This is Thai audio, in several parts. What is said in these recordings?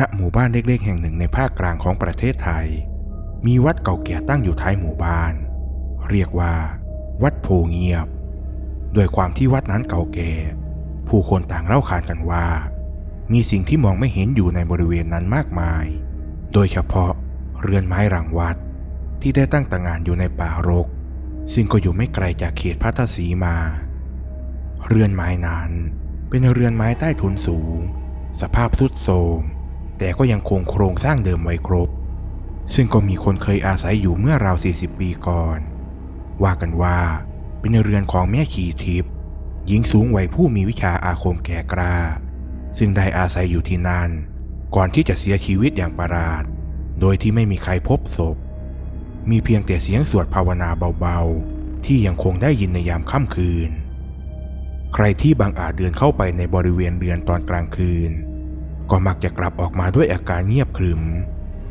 ณหมู่บ้านเล็กๆแห่งหนึ่งในภาคกลางของประเทศไทย มีวัดเก่าแก่ตั้งอยู่ท้ายหมู่บ้าน เรียกว่า วัดโพเงียบด้วยความที่วัดนั้นเก่าแก่ ผู้คนต่างเล่าขานกันว่า มีสิ่งที่มองไม่เห็นอยู่ในบริเวณนั้นมากมาย โดยเฉพาะเรือนไม้หลังวัด ที่ได้ตั้งต่างานอยู่ในป่ารก ซึ่งก็อยู่ไม่ไกลจากเขตพัทสีมา เรือนไม้นั้นเป็นเรือนไม้ใต้ถุนสูง สภาพทรุดโทรม แต่ก็ยังคงโครงสร้างเดิมไว้ครบ ซึ่งก็มีคนเคยอาศัยอยู่เมื่อราว 40 ปีก่อน ว่ากันว่าเป็นเรือนของแม่ขีทิพย์หญิงสูงวัยผู้มีวิชาอาคมแก่กล้า ซึ่งได้อาศัยอยู่ที่นั่น ก่อนที่จะเสียชีวิตอย่างประหลาด โดยที่ไม่มีใครพบศพ มีเพียงแต่เสียงสวดภาวนาเบาๆ ที่ยังคงได้ยินในยามค่ำคืน ใครที่บางอาจเดินเข้าไปในบริเวณเรือนตอนกลางคืน ก็มักจะกลับออกมาด้วยอาการเงียบขรึม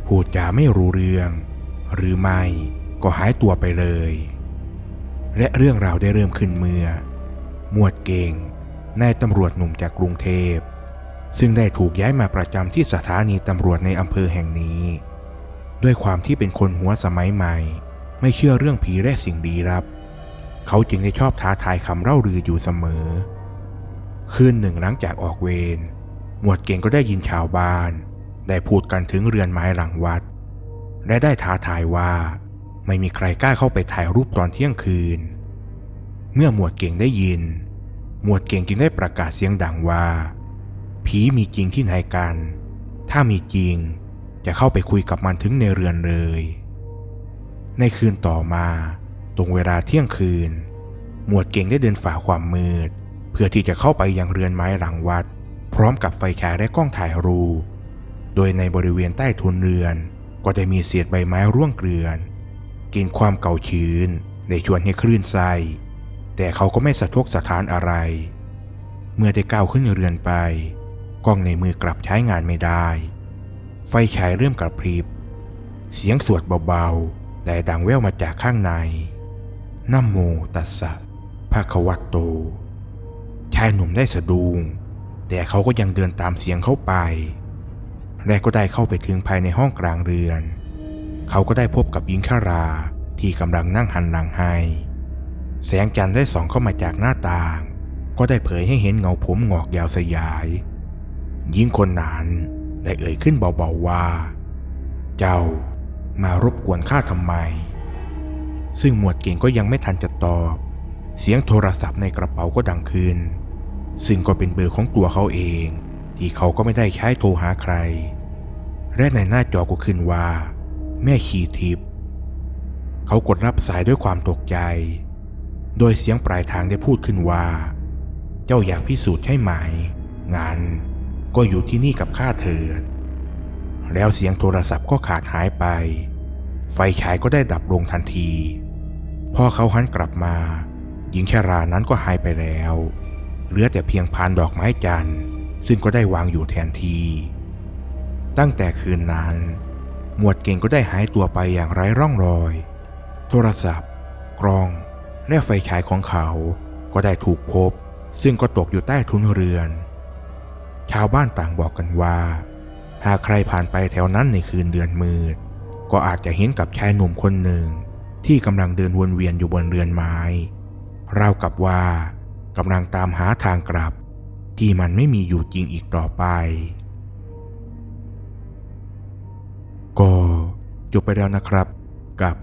พูดจาไม่รู้เรื่อง หรือไม่ก็หายตัวไปเลย และเรื่องราวได้เริ่มขึ้นเมื่อ หมวดเก่งนายตำรวจหนุ่มจากกรุงเทพ ซึ่งได้ถูกย้ายมาประจำที่สถานีตำรวจในอำเภอแห่งนี้ ด้วยความที่เป็นคนหัวสมัยใหม่ ไม่เชื่อเรื่องผีและสิ่งลี้ลับ เขาจึงได้ชอบท้าทายคำเล่าลืออยู่เสมอ คืนหนึ่งหลังจากออกเวร หมวดเก่งก็ได้ยินชาวบ้าน ได้พูดกันถึงเรือนไม้หลังวัด และได้ท้าทายว่า ไม่มีใครกล้าเข้าไปถ่ายรูปตอนเที่ยงคืน เมื่อหมวดเก่งได้ยิน หมวดเก่งจึงได้ประกาศเสียงดังว่า ผีมีจริงที่ไหนกัน ถ้ามีจริงจะเข้าไปคุยกับมันถึงในเรือนเลย ในคืนต่อมา ตรงเวลาเที่ยงคืน หมวดเก่งได้เดินฝ่าความมืด เพื่อที่จะเข้าไปยังเรือนไม้หลังวัด ร้อมกับไฟฉายและกล้องถ่ายรูปโดยในบริเวณใต้ทุนเรือน ก็จะมีเศษใบไม้ร่วงเกลื่อนกินความเก่าชื้นในชวนให้คลื่นไส้แต่เขาก็ไม่สะทกสะท้านอะไร เมื่อได้ก้าวขึ้นเรือนไป กล้องในมือกลับใช้งานไม่ได้ ไฟฉายเริ่มกระพริบ เสียงสวดเบาๆ แต่ดังแว่วมาจากข้างในนะโมตัสสะภะคะวะโต ชายหนุ่มได้สะดุ้ง แต่เขาก็ยังเดินตามเสียงเข้าไป และก็ได้เข้าไปถึงภายในห้องกลางเรือน เขาก็ได้พบกับหญิงชาราที่กำลังนั่งหันหลังให้ แสงจันทร์ได้ส่องเข้ามาจากหน้าต่าง ก็ได้เผยให้เห็นเงาผมงอกยาวสยาย หญิงคนนั้นได้เอ่ยขึ้นเบาๆว่า เจ้ามารบกวนข้าทำไม ซึ่งหมวดเก่งก็ยังไม่ทันจะตอบ เสียงโทรศัพท์ในกระเป๋าก็ดังขึ้น ซึ่งก็เป็นเบอร์ของตัวเขาเอง ที่เขาก็ไม่ได้ใช้โทรหาใคร และในหน้าจอก็ขึ้นว่า แม่ขีทิพย์เขากดรับสายด้วยความตกใจ โดยเสียงปลายทางได้พูดขึ้นว่า เจ้าอยากพิสูจน์ใช่ไหม งานก็อยู่ที่นี่กับข้าเถิด แล้วเสียงโทรศัพท์ก็ขาดหายไป ไฟฉายก็ได้ดับลงทันที พอเขาหันกลับมา หญิงชารานั้นก็หายไปแล้ว เหลือแต่เพียงพานดอกไม้จันทร์ซึ่งก็ได้วางอยู่แทนที ตั้งแต่คืนนั้น หมวดเก่งก็ได้หายตัวไปอย่างไร้ร่องรอย โทรศัพท์ กล้อง และไฟฉายของเขาก็ได้ถูกพบ ซึ่งก็ตกอยู่ใต้ทุนเรือน ชาวบ้านต่างบอกกันว่า หากใครผ่านไปแถวนั้นในคืนเดือนมืด ก็อาจจะเห็นกับชายหนุ่มคนหนึ่ง ที่กำลังเดินวนเวียนอยู่บนเรือนไม้ราวกับว่า กำลังตามหาทางกลับ ที่มันไม่มีอยู่จริงอีกต่อไป ก็จบไปแล้วนะครับ กับ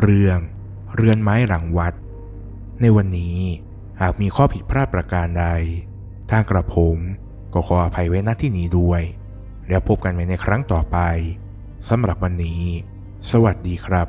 เรื่องเรือนไม้หลังวัด ในวันนี้หากมีข้อผิดพลาดประการใด ทางกระผมก็ขออภัยไว้ณที่นี้ด้วย แล้วพบกันใหม่ในครั้งต่อไปสำหรับวันนี้ สวัสดีครับ